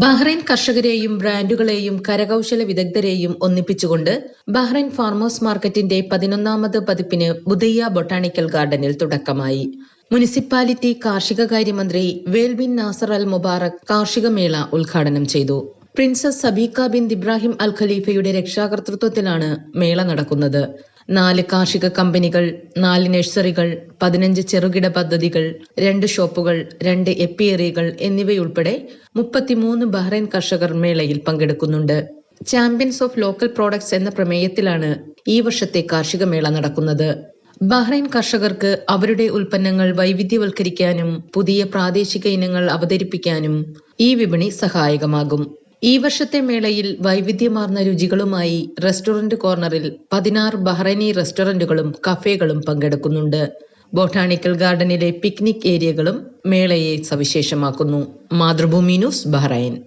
Bahrain കർഷകരെയും ബ്രാൻഡുകളെയും കരകൗശല വിദഗ്ധരെയും ഒന്നിപ്പിച്ചുകൊണ്ട് Bahrain farmers മാർക്കറ്റിന്റെ പതിനൊന്നാമത് പതിപ്പിന് ബുദയ്യ ബൊട്ടാണിക്കൽ ഗാർഡനിൽ തുടക്കമായി. മുനിസിപ്പാലിറ്റി കാർഷിക കാര്യമന്ത്രി വേൽബിൻ നാസർ അൽ മുബാറക് കാർഷിക മേള ഉദ്ഘാടനം ചെയ്തു. Princess Sabeeka bin Ibrahim Al ഖലീഫയുടെ രക്ഷാകർതൃത്വത്തിലാണ് മേള നടക്കുന്നത്. നാല് കാർഷിക കമ്പനികൾ നാല് നഴ്സറികൾ പതിനഞ്ച് ചെറുകിട പദ്ധതികൾ രണ്ട് ഷോപ്പുകൾ രണ്ട് എപ്പിയറികൾ എന്നിവയുൾപ്പെടെ മുപ്പത്തിമൂന്ന് ബഹ്റൈൻ കർഷകർ മേളയിൽ പങ്കെടുക്കുന്നുണ്ട്. ചാമ്പ്യൻസ് ഓഫ് ലോക്കൽ പ്രോഡക്ട്സ് എന്ന പ്രമേയത്തിലാണ് ഈ വർഷത്തെ കാർഷിക മേള നടക്കുന്നത്. ബഹ്റൈൻ കർഷകർക്ക് അവരുടെ ഉൽപ്പന്നങ്ങൾ വൈവിധ്യവൽക്കരിക്കാനും പുതിയ പ്രാദേശിക ഇനങ്ങൾ അവതരിപ്പിക്കാനും ഈ വിപണി സഹായകമാകും. ഈ വർഷത്തെ മേളയിൽ വൈവിധ്യമാർന്ന രുചികളുമായി റെസ്റ്റോറന്റ് കോർണറിൽ പതിനാറ് ബഹ്റൈനി റെസ്റ്റോറന്റുകളും കഫേകളും പങ്കെടുക്കുന്നുണ്ട്. ബൊട്ടാണിക്കൽ ഗാർഡനിലെ പിക്നിക് ഏരിയകളും മേളയെ സവിശേഷമാക്കുന്നു. Mathrubhumi news Bahrain.